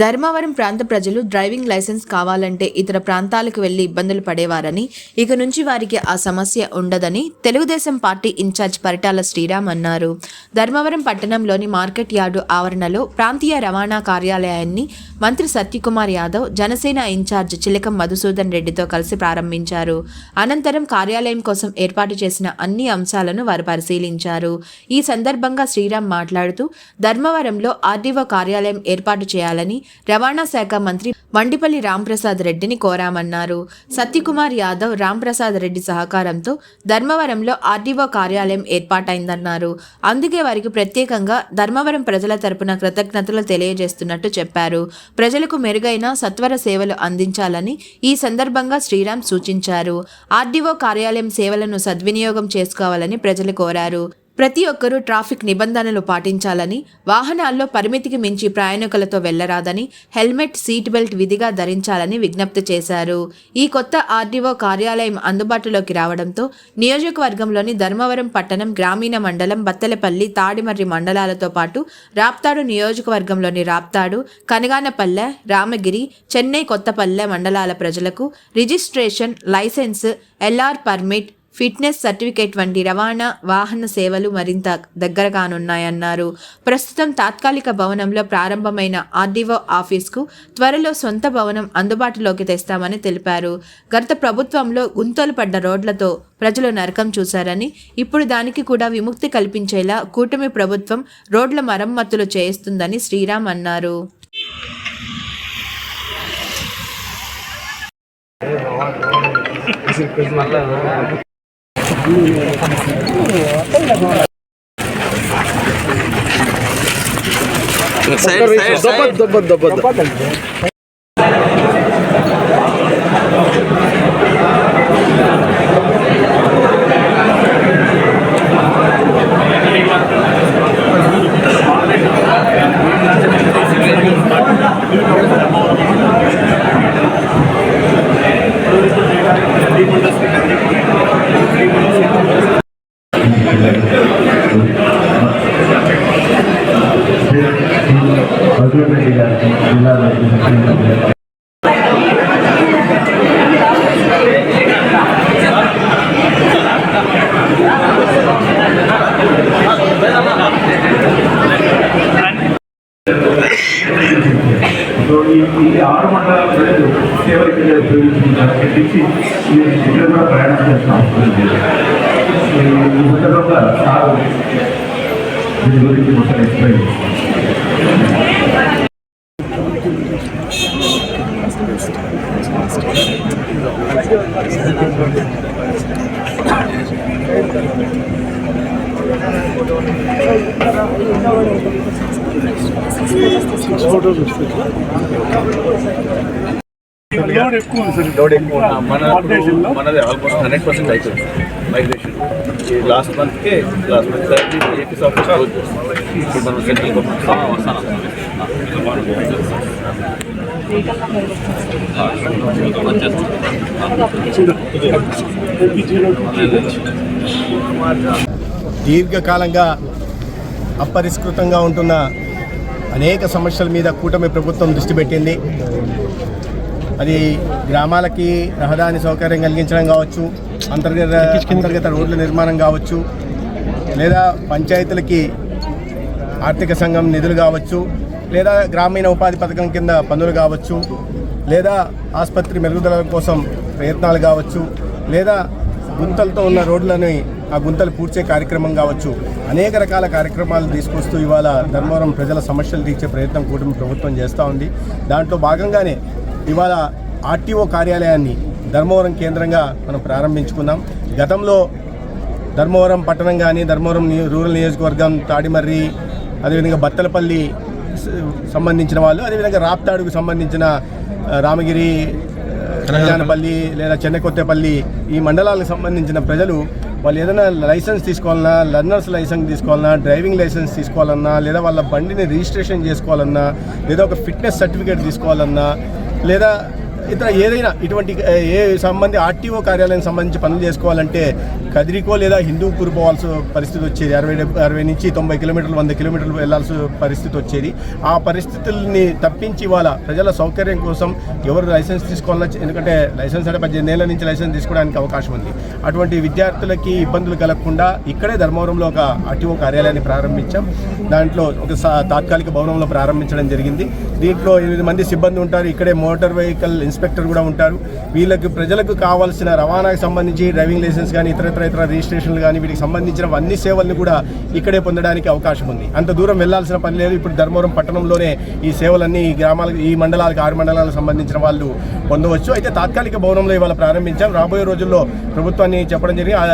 ధర్మవరం ప్రాంత ప్రజలు driving licence కావాలంటే ఇతర ప్రాంతాలకు వెళ్ళి ఇబ్బందులు పడేవారని ఇక నుంచి వారికి ఆ సమస్య ఉండదని Telugu Desam party in charge Paritala Sriram అన్నారు. ధర్మవరం పట్టణంలోని మార్కెట్ యార్డు ఆవరణలో ప్రాంతీయ రవాణా కార్యాలయాన్ని మంత్రి సత్యకుమార్ యాదవ్ జనసేన ఇన్ఛార్జ్ చిలకం మధుసూదన్ రెడ్డితో కలిసి ప్రారంభించారు. అనంతరం కార్యాలయం కోసం ఏర్పాటు చేసిన అన్ని అంశాలను వారు పరిశీలించారు. ఈ సందర్భంగా శ్రీరామ్ మాట్లాడుతూ ధర్మవరంలో ఆర్డీఓ కార్యాలయం ఏర్పాటు చేయాలని రవాణా శాఖ మంత్రి మండిపల్లి రాంప్రసాద్ రెడ్డిని కోరామన్నారు. సత్యకుమార్ యాదవ్ రాంప్రసాద్ రెడ్డి సహకారంతో ధర్మవరంలో ఆర్డీఓ కార్యాలయం ఏర్పాటైందన్నారు. అందుకే వారికి ప్రత్యేకంగా ధర్మవరం ప్రజల తరపున కృతజ్ఞతలు తెలియజేస్తున్నట్టు చెప్పారు. ప్రజలకు మెరుగైన సత్వర సేవలు అందించాలని ఈ సందర్భంగా శ్రీరామ్ సూచించారు. ఆర్డీఓ కార్యాలయం సేవలను సద్వినియోగం చేసుకోవాలని ప్రజలు కోరారు. ప్రతి ఒక్కరూ ట్రాఫిక్ నిబంధనలు పాటించాలని వాహనాల్లో పరిమితికి మించి ప్రయాణికులతో వెళ్ళరాదని హెల్మెట్ సీట్ బెల్ట్ విధిగా ధరించాలని విజ్ఞప్తి చేశారు. ఈ కొత్త ఆర్డీఓ కార్యాలయం అందుబాటులోకి రావడంతో నియోజకవర్గంలోని ధర్మవరం పట్టణం గ్రామీణ మండలం బత్తలపల్లి తాడిమర్రి మండలాలతో పాటు రాప్తాడు నియోజకవర్గంలోని రాప్తాడు కనగానపల్లె రామగిరి చెన్నై కొత్తపల్లె మండలాల ప్రజలకు registration licence LR permit fitness certificate వంటి రవాణా వాహన సేవలు మరింత దగ్గర కానున్నాయన్నారు ప్రస్తుతం తాత్కాలిక భవనంలో ప్రారంభమైన ఆర్డీఓ ఆఫీస్కు త్వరలో సొంత భవనం అందుబాటులోకి తెస్తామని తెలిపారు. గత ప్రభుత్వంలో గుంతలు పడ్డ రోడ్లతో ప్రజలు నరకం చూశారని ఇప్పుడు దానికి కూడా విముక్తి కల్పించేలా కూటమి ప్రభుత్వం రోడ్ల మరమ్మతులు చేస్తుందని శ్రీరామ్ అన్నారు. Sir, sir, sir. Dapat, dapat, dapat. దొబ్బ దొబ్బ Bhagavati గారికి జిల్లా వైద్య ఈ ఆరు మండలాల ప్రజలు సేవలకి ఉపయోగించుకుంటారు. ఎక్కించి ఈ ఇక్కడ కూడా ప్రయాణం చేసిన అవసరం లేదు. ఈ ఈ సందర్భంగా సార్ దీని గురించి మొత్తం ఎక్స్ప్లెయిన్ లోడ్ ఎక్కువ ఉంది సార్. లోడ్ ఎక్కువ? మనది ఆల్మోస్ట్ హండ్రెడ్ పర్సెంట్ అయిపోయింది. మైగ్రేషన్ ఈ last మంత్కే last month thirty APs office close ఇప్పుడు మనం సెంట్రల్ గవర్నమెంట్ వస్తాను దీర్ఘకాలంగా అపరిష్కృతంగా ఉంటున్న అనేక సమస్యల మీద కూటమి ప్రభుత్వం దృష్టి పెట్టింది. అది గ్రామాలకి రహదారి సౌకర్యం కలిగించడం కావచ్చు అంతర్గత అంతర్గత రోడ్ల నిర్మాణం కావచ్చు లేదా పంచాయతీలకి ఆర్థిక సంఘం నిధులు కావచ్చు లేదా గ్రామీణ ఉపాధి పథకం కింద పన్నులు కావచ్చు లేదా ఆసుపత్రి మెరుగుదల కోసం ప్రయత్నాలు కావచ్చు లేదా గుంతలతో ఉన్న రోడ్లని ఆ గుంతలు పూడ్చే కార్యక్రమం కావచ్చు. అనేక రకాల కార్యక్రమాలు తీసుకొస్తూ ఇవాళ ధర్మవరం ప్రజల సమస్యలు తీర్చే ప్రయత్నం కూటమి ప్రభుత్వం చేస్తూ ఉంది. దాంట్లో భాగంగానే ఇవాళ ఆర్టీఓ కార్యాలయాన్ని ధర్మవరం కేంద్రంగా మనం ప్రారంభించుకున్నాం. గతంలో ధర్మవరం పట్టణం కానీ ధర్మవరం రూరల్ నియోజకవర్గం తాడిమర్రి అదేవిధంగా బత్తలపల్లి సంబంధించిన వాళ్ళు అదేవిధంగా రాప్తాడుకు సంబంధించిన రామగిరి కనగానపల్లి లేదా చెన్నకొత్తపల్లి ఈ మండలాలకు సంబంధించిన ప్రజలు వాళ్ళు ఏదైనా లైసెన్స్ తీసుకోవాలన్నా లర్నర్స్ లైసెన్స్ తీసుకోవాలన్నా డ్రైవింగ్ లైసెన్స్ తీసుకోవాలన్నా లేదా వాళ్ళ బండిని రిజిస్ట్రేషన్ చేసుకోవాలన్నా లేదా ఒక ఫిట్నెస్ సర్టిఫికేట్ తీసుకోవాలన్నా లేదా ఇతర ఏదైనా ఇటువంటి ఏ సంబంధి ఆర్టీఓ కార్యాలయం సంబంధించి పనులు చేసుకోవాలంటే కదిరికో లేదా హిందూపూర్ పోవాల్సిన పరిస్థితి వచ్చేది. అరవై అరవై నుంచి తొంభై కిలోమీటర్లు వంద కిలోమీటర్లు వెళ్ళాల్సిన పరిస్థితి వచ్చేది. ఆ పరిస్థితుల్ని తప్పించి ఇవాళ ప్రజల సౌకర్యం కోసం ఎవరు లైసెన్స్ తీసుకోవాలన్నా ఎందుకంటే లైసెన్స్ అంటే పద్దెనిమిది ఏళ్ళ నుంచి లైసెన్స్ తీసుకోవడానికి అవకాశం ఉంది. అటువంటి విద్యార్థులకి ఇబ్బందులు కలగకుండా ఇక్కడే ధర్మవరంలో ఒక ఆర్టీఓ కార్యాలయాన్ని ప్రారంభించాం. దాంట్లో ఒక సా- తాత్కాలిక భవనంలో ప్రారంభించడం జరిగింది. దీంట్లో ఎనిమిది మంది సిబ్బంది ఉంటారు. ఇక్కడే మోటార్ వెహికల్ ఇన్స్పెక్టర్ కూడా ఉంటారు. వీళ్ళకి ప్రజలకు కావాల్సిన రవాణాకు సంబంధించి డ్రైవింగ్ లైసెన్స్ కానీ ఇతర ఇతర ఇతర రిజిస్ట్రేషన్లు కానీ వీటికి సంబంధించిన అన్ని సేవలను కూడా ఇక్కడే పొందడానికి అవకాశం ఉంది. అంత దూరం వెళ్ళాల్సిన పని లేదు. ఇప్పుడు ధర్మవరం పట్టణంలోనే ఈ సేవలన్నీ ఈ గ్రామాలకు ఈ మండలాలకు ఆరు మండలాలకు సంబంధించిన వాళ్ళు పొందవచ్చు. అయితే తాత్కాలిక భవనంలో ఇవాళ ప్రారంభించాం. రాబోయే రోజుల్లో ప్రభుత్వాన్ని చెప్పడం జరిగింది.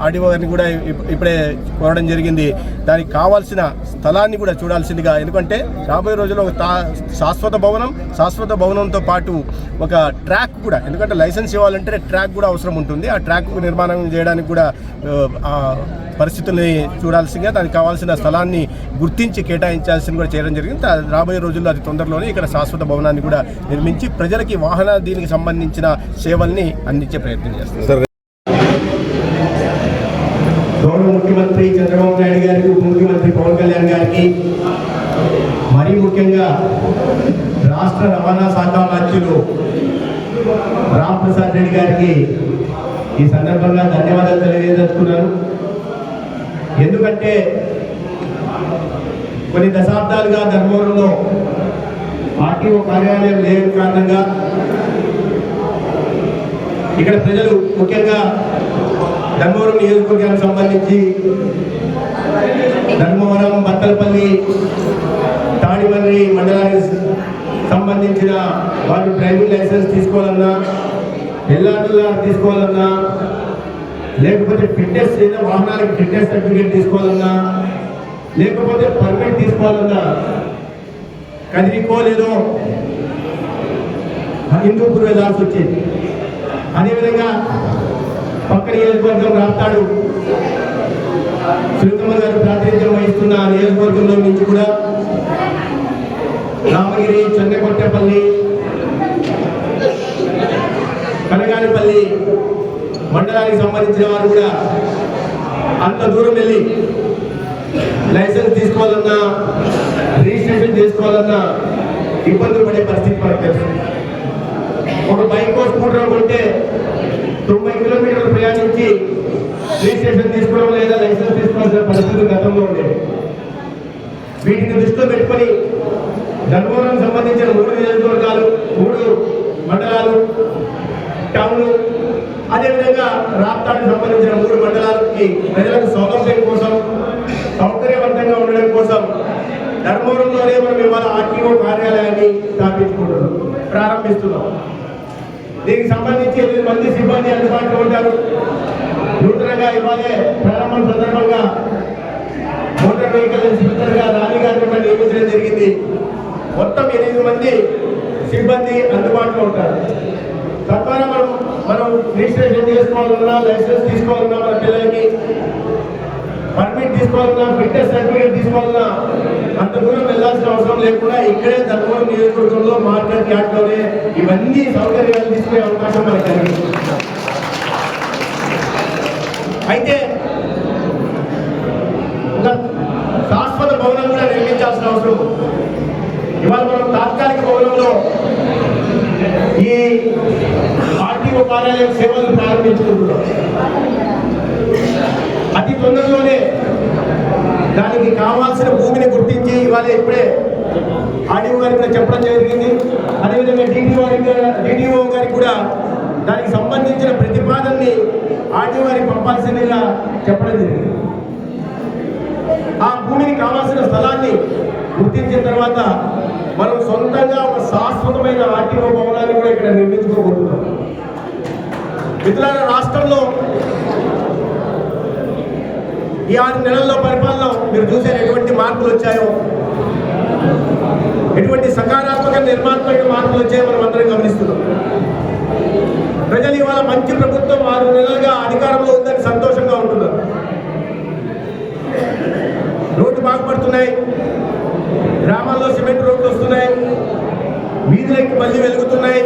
ఆర్డీఓ గారిని కూడా ఇప్- ఇప్పుడే కోరడం జరిగింది. దానికి కావాల్సిన స్థలాన్ని కూడా చూడాల్సిందిగా. ఎందుకంటే రాబోయే రోజుల్లో తా- శాశ్వత భవనం శాశ్వత భవనంతో పాటు ఒక ట్రాక్ కూడా ఎందుకంటే లైసెన్స్ ఇవ్వాలంటే ట్రాక్ కూడా అవసరం ఉంటుంది. ఆ ట్రాక్ నిర్మాణం చేయడానికి కూడా ఆ, పరిస్థితుల్ని చూడాల్సిందిగా దానికి కావాల్సిన స్థలాన్ని గుర్తించి కేటాయించాల్సింది కూడా చేయడం జరిగింది. రాబోయే రోజుల్లో అది తొందరలోనే ఇక్కడ శాశ్వత భవనాన్ని కూడా నిర్మించి ప్రజలకి వాహన దీనికి సంబంధించిన సేవల్ని అందించే ప్రయత్నం చేస్తారు గౌరవ ముఖ్యమంత్రి చంద్రబాబు నాయుడు గారికి ఉప ముఖ్యమంత్రి పవన్ కళ్యాణ్ గారికి మరీ ముఖ్యంగా రాష్ట్ర రవాణా శాఖ మంత్రులు రామప్రసాద్ రెడ్డి గారికి ఈ సందర్భంగా ధన్యవాదాలు తెలియజేస్తున్నాను ఎందుకంటే కొన్ని దశాబ్దాలుగా ధర్మవరంలో ఆర్టీఓ కార్యాలయం లేని కారణంగా ఇక్కడ ప్రజలు ముఖ్యంగా ధర్మవరం నియోజకవర్గానికి సంబంధించి ధర్మవరం బత్తలపల్లి తాడిమర్రి మండలానికి సంబంధించిన వాళ్ళు డ్రైవింగ్ లైసెన్స్ తీసుకోవాలన్నా ఎల్ఆర్ఎల్ఆర్ తీసుకోవాలన్నా లేకపోతే ఫిట్నెస్ ఏదో వాహనానికి ఫిట్నెస్ సర్టిఫికేట్ తీసుకోవాలన్నా లేకపోతే పర్మిట్ తీసుకోవాలన్నా కదిలిపోలేదో హిందూపూర్ వెళ్ళాల్సి వచ్చేది. అదేవిధంగా పక్క నియోజకవర్గం రాస్తాడు శ్రీకమ్మ గారు ప్రాతినిధ్యం వహిస్తున్న నియోజకవర్గంలో నుంచి కూడా రామగిరి చెన్నకొట్టపల్లి కనగానిపల్లి మండలానికి సంబంధించిన వారు కూడా అంత దూరం వెళ్ళి లైసెన్స్ తీసుకోవాలన్నా రిజిస్ట్రేషన్ చేసుకోవాలన్నా ఇబ్బందులు పడే పరిస్థితి మనకు తెలుసు. ఒక బైక్ స్కూటర్ కొంటే తొంభై కిలోమీటర్లు ప్రయాణించి రిజిస్ట్రేషన్ తీసుకోవడం లేదా లైసెన్స్ తీసుకోవాల్సిన పరిస్థితులు గతంలో ఉండేవి వీటిని దృష్టిలో పెట్టుకొని ధర్మవరం సంబంధించిన మూడు నియోజకవర్గాలు మూడు మండలాలు టౌన్. అదేవిధంగా రాష్ట్రానికి సంబంధించిన మూడు మండలాలకి ప్రజలకు సౌలభ్యం కోసం సౌకర్యవంతంగా ఉండడం కోసం ధర్మవరంలోనే మనం ఇవాళ ఆర్టీఓ కార్యాలయాన్ని స్థాపించుకుంటున్నాం ప్రారంభిస్తున్నాం. దీనికి సంబంధించి ఎనిమిది మంది సిబ్బంది అందుబాటులో ఉంటారు. నూతనంగా ఇవాళే ప్రారంభం సందర్భంగా మోటార్ వెహికల్ ఇన్స్పెక్టర్గా రాణి గారిని కూడా నియమించడం జరిగింది. మొత్తం ఎనిమిది మంది సిబ్బంది అందుబాటులో ఉంటారు. తద్వారా మనం మనం రిజిస్ట్రేషన్ చేసుకోవాలన్నా లైసెన్స్ తీసుకోవాలన్నా మన పిల్లలకి పర్మిట్ తీసుకోవాలన్నా ఫిట్నెస్ సర్టిఫికేట్ తీసుకోవాలన్నా అంత దూరం వెళ్ళాల్సిన అవసరం లేకుండా ఇక్కడే ధర్మవరం నియోజకవర్గంలో మార్కెట్ యార్డ్లోనే ఇవన్నీ సౌకర్యాలు తీసుకునే అవకాశం మనకు కలిగింది. అయితే ఒక శాశ్వత భవనం కూడా నిర్మించాల్సిన అవసరం ఉంది. ఇవాళ మనం తాత్కాలిక భవనంలో ఈ ఆర్టీఓ కార్యాలయం సేవలు ప్రారంభించుకుంటున్నాం. అతి తొందరలోనే దానికి కావాల్సిన భూమిని గుర్తించి ఇవాళ ఇప్పుడే ఆర్డీఓ గారికి కూడా చెప్పడం జరిగింది. అదేవిధంగా డిటిఓ డీడీఓ గారికి కూడా దానికి సంబంధించిన ప్రతిపాదనని ఆర్డీఓ గారికి పంపాల్సిందిగా చెప్పడం జరిగింది. ఆ భూమిని కావాల్సిన స్థలాన్ని గుర్తించిన తర్వాత మనం సొంతంగా ఒక శాశ్వతమైన ఆర్టీఓ భవనాన్ని కూడా ఇక్కడ నిర్మించుకోబోతున్నాం. మిత్రుల రాష్ట్రంలో ఈ ఆరు నెలల్లో పరిపాలన మీరు చూసారు ఎటువంటి మార్పులు వచ్చాయో? ఎటువంటి సకారాత్మక నిర్మాణమైన మార్పులు వచ్చాయో మనం అందరం గమనిస్తున్నాం. ప్రజలు ఇవాళ మంచి ప్రభుత్వం ఆరు నెలలుగా అధికారంలో ఉందని సంతోషంగా ఉంటున్నారు. రోడ్డు బాగుపడుతున్నాయి. గ్రామాల్లో సిమెంట్ రోడ్లు వస్తున్నాయి. వీధులకి మళ్ళీ వెలుగుతున్నాయి.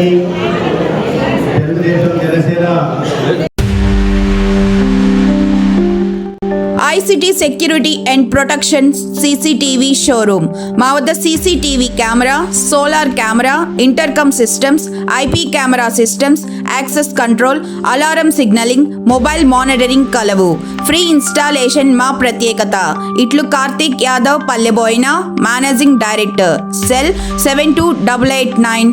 అధికారులకి Telugu Desam Janasena ICT security and protection CCTV showroom. మా వద్ద CCTV camera solar camera intercom systems IP camera systems access control alarm signalling mobile monitoring కలవు. ఫ్రీ ఇన్స్టాలేషన్ మా ప్రత్యేకత. ఇట్లు Karthik Yadav Palleboina managing director. Cell seven two double eight nine